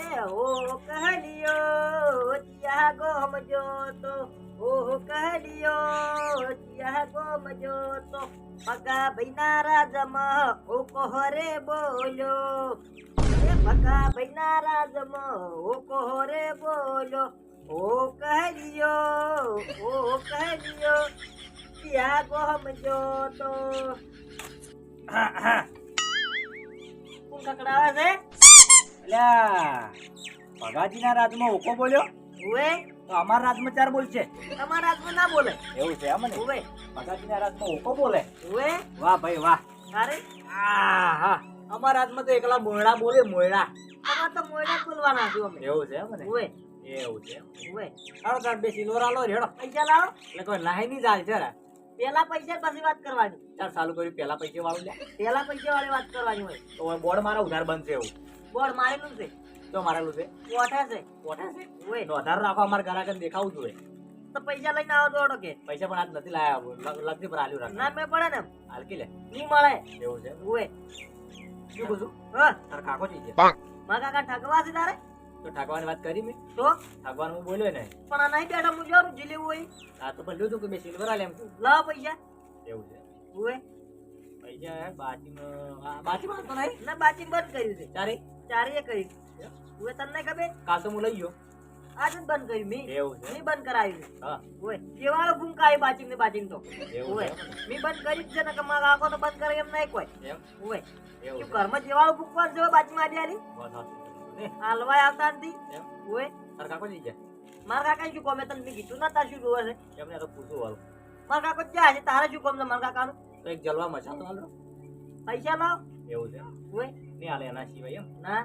એ હો કહલિયો ચિયા ગોમ જોતો. ઓહો કહલિયો ચિયા ગોમ જોતો. પગા ભૈના રાજમાં ઓ કોહરે બોલ્યો એ પગા ભૈના રાજમાં ઓ કોહરે બોલ્યો ઓ કહલિયો ઓ કહલિયો ચિયા ગોમ જોતો. કોણ કકડાવે છે? અલ્યા ભગાજીના રાજમાં ઓકો બોલ્યો? ઉવે. તો અમારા રાજમાં ચાર બોલશે. તમારા રાજમાં ના બોલે. એવું છે એમ ને? ઉવે. ભગાજીના રાજમાં ઓકો બોલે? ઉવે. વાહ ભાઈ વાહ. અરે. આ હા. અમારા રાજમાં તો એકલા મોયડા બોલે મોયડા. અમાર તો મોયડા બોલવાના છો અમે. એવું છે એમ ને? ઉવે. એવું છે હાલો બે સિલ્વર આલો રેડો. પૈસા લાવો. એટલે કોઈ નાહી નહીં જાય છે રા. પેલા પૈસા પછી વાત કરવાની. ચાલ ચાલુ કર્યું પેલા પૈસા વાળું લે. પેલા પૈસા વાળી વાત કરવાની હોય. તો બોર્ડ મારા ઉધાર બનશે એવું. બોર્ડ મારેલું છે. તો મારેલું છે. કોઠા છે? કોઠા છે? ઓય તો વધારે રાખો અમારે ઘરાકને દેખાવું જોઈએ. તો પૈસા લઈને આવો દોડો કે. પૈસા પણ આજ નથી લાયા લગતી પર આલ્યું રાખ. ના મેં પડે ને. હાલકી લે. નહીં મળે. એવું છે? ઉવે શું પૂછું હા. તાર કાકો જી છે મારા કાકા ઠગવા છે તારે? તો ઠગવાની વાત કરી મેં. તો? ઠગવાનું હું બોલ્યો ને. પણ આ નહીં બેઠા હું જરૂર જીલી હોય. આ તો પણ લીધું કે મેં સિલ્વર આલે એમ તું લાવો પૈસા. એવું છે? ઉવે પૈસા બાચીમાં આ બાચીમાં તો નહીં? ના બાચીમાં બંધ કર્યું છે. તારે? ચારેય કરી ઉવે તને ખબર? કાલ તો હું લઈ ગયો. આજ જ બંધ કરી મી. એવું છે? મેં બંધ કરાવી હા. ઓય કેવાળો ભૂંકાય બાચીંગ ને બાચીંગ તો. ઓય? મેં બંધ કરી જ છે ને કે મારા આંખો તો બંધ કરે એમ નહીં કોઈ. એમ? ઓય એવું ઘરમાં જેવાળો ભૂકવાનું જેવો બાચી માં આલી વાત હાલવાય આવતા નથી. ઓય તાર કાકો જી છે મારા કાકા શું કોમે તને મેં કીધું ના તાર શું જોવે છે? એમને તો પૂછું હાલ. મારા કાકો ક્યાં છે? તારે શું કોમ છે મારા કાકાનું? તો એક જલવા મચાતો હાલો પૈસા લાવ. એવું છે? ઓય નહીં હાલે એના સિવાય એમ ના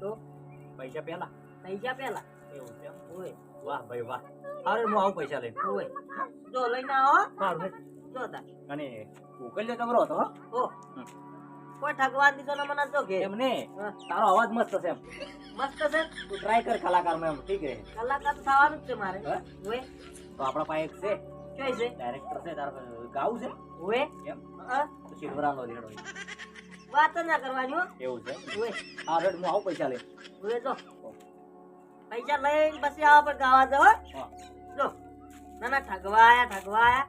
તો પૈસા પહેલા પૈસા પેલા એવું છે ઓય વાહ ભાઈ વાહ હારે હું આવું પૈસા લઈને ઓય જો લઈને આવો સારું જો તાર અને તમરો હતો ઓ કોઈ ઠગવાન દીધો ને મને જો કે એમ ને તારો અવાજ મસ્ત છે એમ મસ્ત છે તું ટ્રાય કર કલાકારમાં એમ ઠીક રહે કલાકાર તો થવાનું જ છે મારે? ઓય તો આપણા પાસે એક છે કઈ છે ડાયરેક્ટર છે તારો ગાવું છે ઓય એમ હા તો સિલ્વરાનો રેડો વાત ના કરવાની હો. એવું છે? હા રેડ હું આવું પૈસા લઈ ઓય જો. પૈસા લઈને પછી આવા પર ગાવા હો. જો. ના ના ઠગવા આયા ઠગવા આયા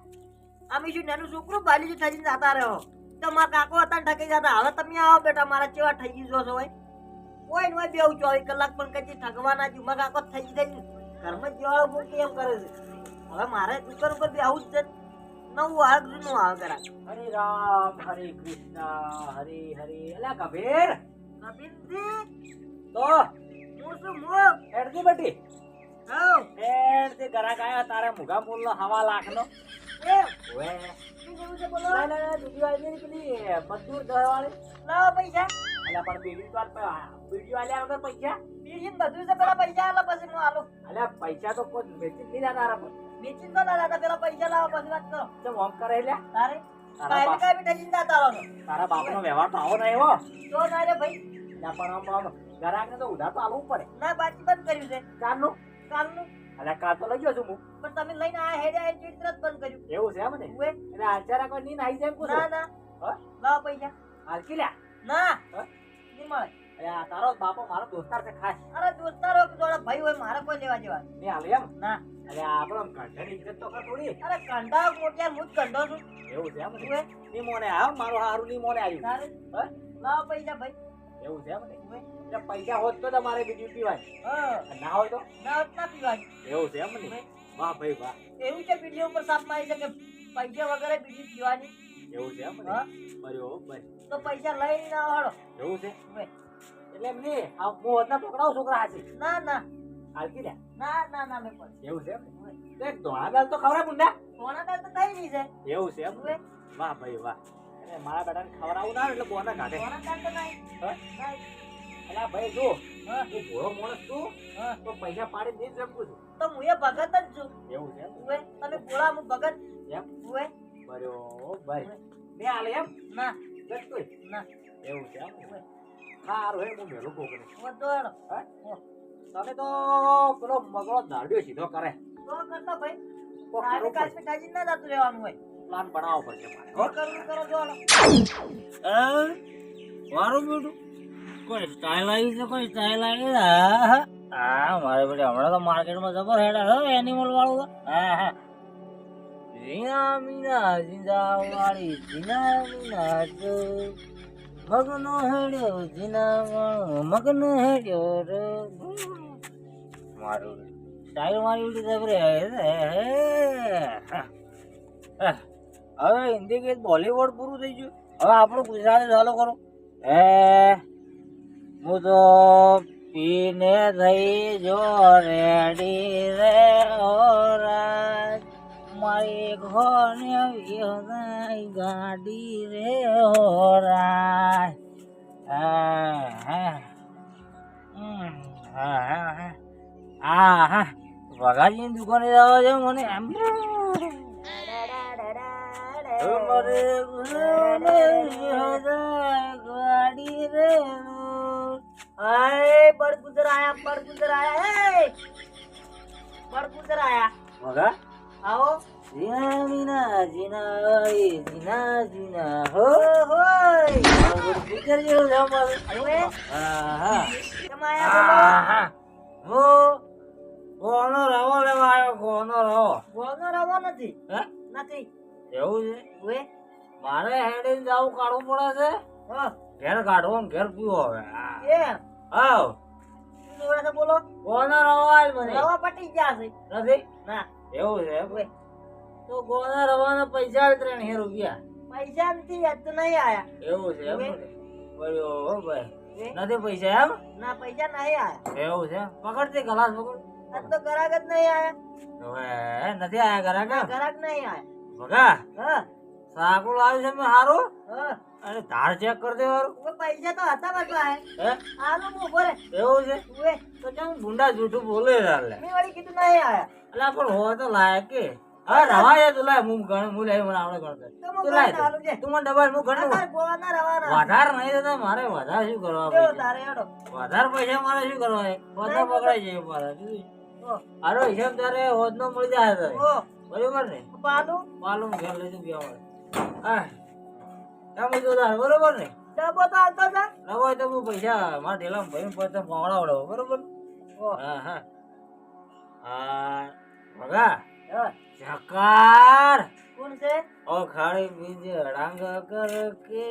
અમે શું નાનું છોકરું બાલી જ થઈને જતા રહ્યો? તો મારા કાકો હતા ઠકી જતા. હવે તમે આવો બેટા મારા ચેવા ઠગી જો છો ભાઈ કોઈ નો બેવું ચોવીસ કલાક પણ કદી ઠગવાના જ મારા કાકો થઈ જાય ઘરમાં જવાળું બોલ એમ કરે છે. હવે મારે ઉપર બી આવું જ છે. નવું આવે જૂનું આવે કરા હરે રામ હરે કૃષ્ણ હરે હરે. અલ્યા કબીર. તો? હું શું હું હેડજી બેટી. હઉ. હેડ તે આયા તારે મુગા નો હવા લાખ નો એ ઓએ શું કેવું છે બોલો? ના ના બીજી વાર નહીં પેલી મજદૂર દળવાળી લાવો પૈસા. અલ્યા પણ બીજી વાર બીજી આલ્યા વગર પૈસા? બીજી બધું છે પેલા પૈસા આલા પછી હું આલો. અલ્યા પૈસા તો કોઈ મેચી નહીં તારા પર. તો ના દાદા પેલા પૈસા લાવો પછી વાત કરો. લ્યા તારે? કાઈ કાંઈ બી ઠગીને જતા રહો તારા બાપનો વ્યવહાર તો આવો નહીં હો તો ના રે ભાઈ. અલ્યા પણ આમ તો ઉધાર તો આલવું પડે. ના બાકી બંધ કર્યું છે. ચારનું કાલનું. અલ્યા કાલ તો લઈ ગયો છું હું. પણ તમે લઈને આ હેડે ચીડ તરત બંધ કર્યું. એવું છે એમ ને? એટલે આચારા કોઈ નાહી જાય એમ ના ના? પૈસા. હાલકી લ્યા ના. હા? નહીં મળે. અલ્યા તારો બાપો મારો દોસ્તાર છે ખાસ. અરે દોસ્તારો જોડે ભાઈ હોય મારે કોઈ લેવા જેવા નહીં. હાલે એમ. ના. અરે આપણો કંઠાની ઇજ્જત તો કર થોડી અરે કંડા મોટિયા હું જ છું. એવું છે એમ ને? નહીં મોને આવ મારું હારું નહીં મોને આવ્યું તારે? હા? પૈસા ભાઈ. એવું છે એમ ને? એટલે પૈસા હોત તો તમારે બીજું પીવાય. હા. ના હોય તો? ના હોત ના પીવાની એવું છે એમ ને? વાહ ભાઈ વાહ. એવું છે વીડિયો ઉપર સાફ મારી છે કે પૈસા વગેરે બીજી પીવાની. એવું છે એમ ને? બરોબર. તો પૈસા લઈ ના વાળો એવું છે? એટલે એમ નહીં હું હોતના પકડાવું છોકરા હાચી ના ના. હાલકી લ્યા ના ના ના મેં પણ એવું છે તો એક દાલ તો ખવરા મુંડા સોના દાલ તો થઈ નહીં છે. એવું છે એમ? વાહ ભાઈ વાહ. અને મારા બેટાને ખવડાવું ના એટલે બોના કાઢે. દાળ તો નહીં. હા? ભાઈ જો હા, હું ભોળો માણસ છું હા. તો પૈસા પાડી નહીં રમું છું તો હું એ ભગત જ છું. એવું છે ઉવે, તમે ભોળા હું ભગત. એમ? ઉવે, બરોબર મેં હાલે એમ? ના. જટ કોઈ? ના. એવું છે એમ? હે હું મેલું. હા? હો. તો પેલો મગળો દાડ્યો સીધો કરે. તો કરતો ભાઈ. કોક કાશ્મીર ના જતું રહેવાનું હોય. પ્લાન બનાવવો પડશે મારે. જે કરવું કરો જો હેડો. મારું બેટું? કોઈ સ્ટાઇલ આવી છે કોઈ સ્ટાઇલ આવી હા હા. હા મારે બેટા હમણાં તો માર્કેટમાં જબર હેડા છે એનિમલ વાળું તો. હા હા. ઝીણા મીના ઝીંઝા વાળી મીના મગનો હેડ્યો જીનામાં, મગ્ન હેડ્યો રે. મારું સ્ટાઇલ મારી ઉડી જબરે હવે હિન્દી ગીત બોલીવુડ પૂરું થઈ ગયું. હવે આપણું ગુજરાતી ચાલુ કરો. હે. હું તો પીને થઈ જો રેડી રે ઓરાજ મારી ઘોને વિહનાઈ ગાડી રે હોરાય. હા હા વગાડીની દુકાને જવા છે મને એમ. મારે ઘોને વિહનાઈ ગાડી રે હાય બળકુદર આયા બળકુદર આયા. હે. બળકુદર આયા. મીના જીના વાળી જીના જીના હો હોય જેવું છે અમારું. હા હા. હા હા. હું કોનો રવો લેવા આવ્યો ગોનો રવો ગોનો રવો નથી. હે? નથી. એવું છે? હવે મારે હેડીને જાવું કાઢવું પડે છે? હા. ઘેર કાઢવો ઘેર પીવો હવે એમ? છે બોલો? ગોનો રવો આજ મને. રવા પટી ગયા છે. નથી? ના. એવું છે? તો ગોના રવાના પૈસા ત્રણ રૂપિયા. પૈસા નથી આજ તો નહીં આયા. એવું છે એમ બોલ્યો ભાઈ. નથી પૈસા એમ? ના પૈસા નહીં આયા. એવું છે? પકડતી ગલાસ પકડ. આજ તો ગરાક જ નહીં આયા. હવે નથી આયા ગરાક ગરાક નહીં આયા. બગા હા. સાકુલ આવ્યું છે મેં હારું? હા. અને ધાર ચેક કરી દેવાનું પૈસા તો હતા આયા હે. હાલો હું ઊભો રે. એવું છે? તો કેમ ગુંડા જૂઠું બોલે લે મેં વળી કીધું નહીં આયા. એટલે પણ હોય તો લાયક કે. હા રવા છે તું લાય હું ગણ હું લઈ મને આવડે ગણતર તું લાય ગણીને હાલું છે. તું મને ડબલ હું ગણું અત્યારે ગોવાના રવાના વધારે નહીં થતા મારે વધારે શું કરવા પૈસા? વધારે પૈસા મારે શું કરવા? છે? પકડાઈ જાય મારા આરો હિસાબ તારે હોદનો મળી જાય તારે. બરોબર ને? પાલું? માલુમ ઘેર લઈ જવું પડે હા તમે તારે બરોબર ને? ડબ્બો તો આવતો છે ના તો હું પૈસા મારા ઢેલામાં ભરીને પછી પકડાવડો બરોબર હા હા. હા ભગા. હા. જકાર કોણ છે? ઓ ખાડી બીજે રંગ કર કે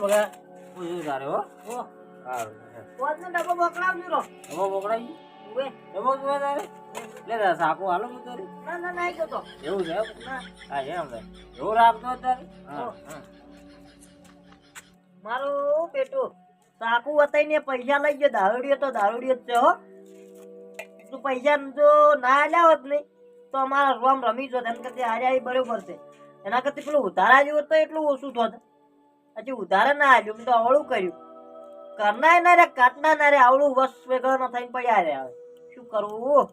બગા પૂછ્યું તારે હો. ઓ. સારું કોણનો ડબ્બો મોકલાવજો રો. ડબો પકડાઈ ઉવે. ડબો જોવા તારે? લે તારે સાકુ હાલો મુ તારે. ના ના નહીં જતો એવું છે ના. હા એમ લે એવું રાખતો તારે? હા મારું પેટું સાકુ વતાઈને પૈસા લઈ ગયો. દારૂડિયો તો દારૂડિયો જ છે હો. તું પૈસા જો ના આલ્યા હોત નહીં તો અમારા રોમ રમી જોત. એમ કરતી આજે આવી બરોબર છે. એના કરતી પેલું ઉધારા જેવું તો એટલું ઓછું થોત. હજી ઉધારા ના આવ્યું તો અવળું કર્યું. કરનાય ના રે કાટના ના રે આવડું વસ વેગળમાં થઈને પડ્યા રે હવે. શું કરવું?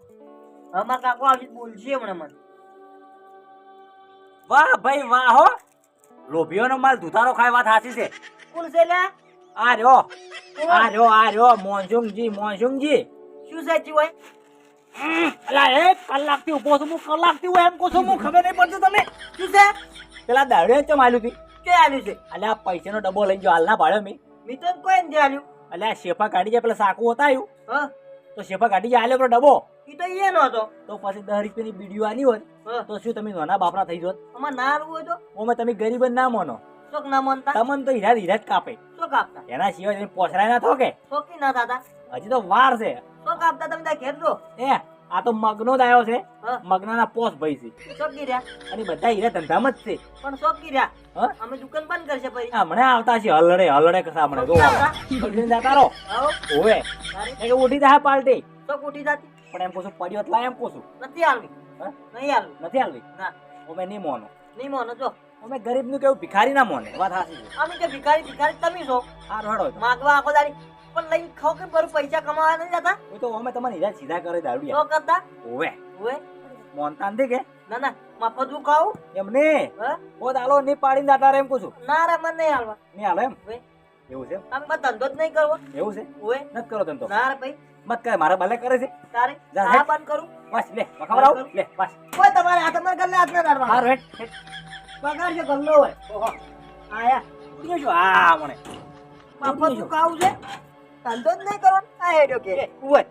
અમારા કાકો આવી બોલશે હમણાં મને. વાહ ભાઈ વાહ હો. લોભીઓનો માલ દુધારો ખાય વાત સાચી છે. કોણ છે લે આ રહ્યો. આ રહ્યો આ રહ્યો. મોનસુંગજી મોનસુંગજી શું સાચી હોય? અલા કલાક કલાકથી ઊભો છું હું કલાકથી હું એમ કહું છું હું ખબર નહીં પડતી તમે શું છે? પેલા દાડે ચમ આલ્યું હતી કે આલ્યું છે? અલ્યા આ પૈસાનો ડબ્બો લઈ ગયો હાલના ભાડે મેં મેં તો કોઈ નથી આલ્યું. અલ્યા આ શેફા કાઢી જાય પેલા સાકુ હતા આવ્યું હા. તો શેફા કાઢી જાય આલ્યો પેલો ડબ્બો? એ તો એ નો હતો. તો પછી દસ રૂપિયાની બીડીઓ આલી હોત. તો શું તમે નાના બાપના થઈ જોત? અમાર ના આલવું હોય તો? ઓમે તમે ગરીબ જ ના માનો. શોક ના માનતા તમન તો હીરા હીરા જ કાપે. શોક કાપતા એના સિવાય પોસરાય ના થોકે થોકી ના દાદા. હજી તો વાર છે. શું કાપતા તમે ત્યાં ઘેર જો. એ આ તો મગનો આવ્યો છે. મગનાના પોસ ભાઈ છે. ચોકી રહ્યા? અને બધા હીરા ધંધામાં જ છે. પણ ચોકી રહ્યા? અમે દુકાન બંધ કરશે પછી. હમણાં આવતા છે હલડે હલડે કસા હમણે જો? જતા રહો. ઓવે એ કે ઉઠી જાય પાલટી. તો ઉઠી જાતી? પણ એમ પૂછું પડ્યો એટલે એમ પૂછું. નથી આલવી હા? નહીં આલવી નથી હાલવી? ના. ઓમે નહીં મોનો નહીં મોનો જો. ઓમે ગરીબનું કેવું ભિખારી ના મોને. વાત હાચી છે. અમે કે ભિખારી ભિખારી તમે છો. હારું રડો માગવા આખો દાડી. પણ લઈને ખાવ કે બરું પૈસા કમાવા નહીં જતા? એ તો અમે તમને હીરા સીધા કરે દારૂડિયા. શોક કરતા? ઓવે. ઓવે? મોનતા નથી કે? ના ના. મફત હું ખાવું. એમ ને હા ઓ દાલો નહીં પાડીને દાતા રે એમ પૂછું ના રે મને નહીં હાલવા. નહીં હાલો એમ? એવું છે બસ ધંધો જ નહીં કરવો. એવું છે? ઓવે. નથી કરો ધંધો. ના રે ભાઈ. મત કરે મારા ભલે કરે છે. તારે આ બંધ કરું. બસ લે ખબર આવું લે બસ. કોઈ તમારે આ તમારે ગલ્લે હાથ ના ડાળવા હારું હેડ. પગાર છે ગલ્લો હોય. આયા ગયો છું. આ મને બાપા તું ખાવું છે. ધંધો જ નહીં કરવાનો આ હેડ્યો કે. ઉવે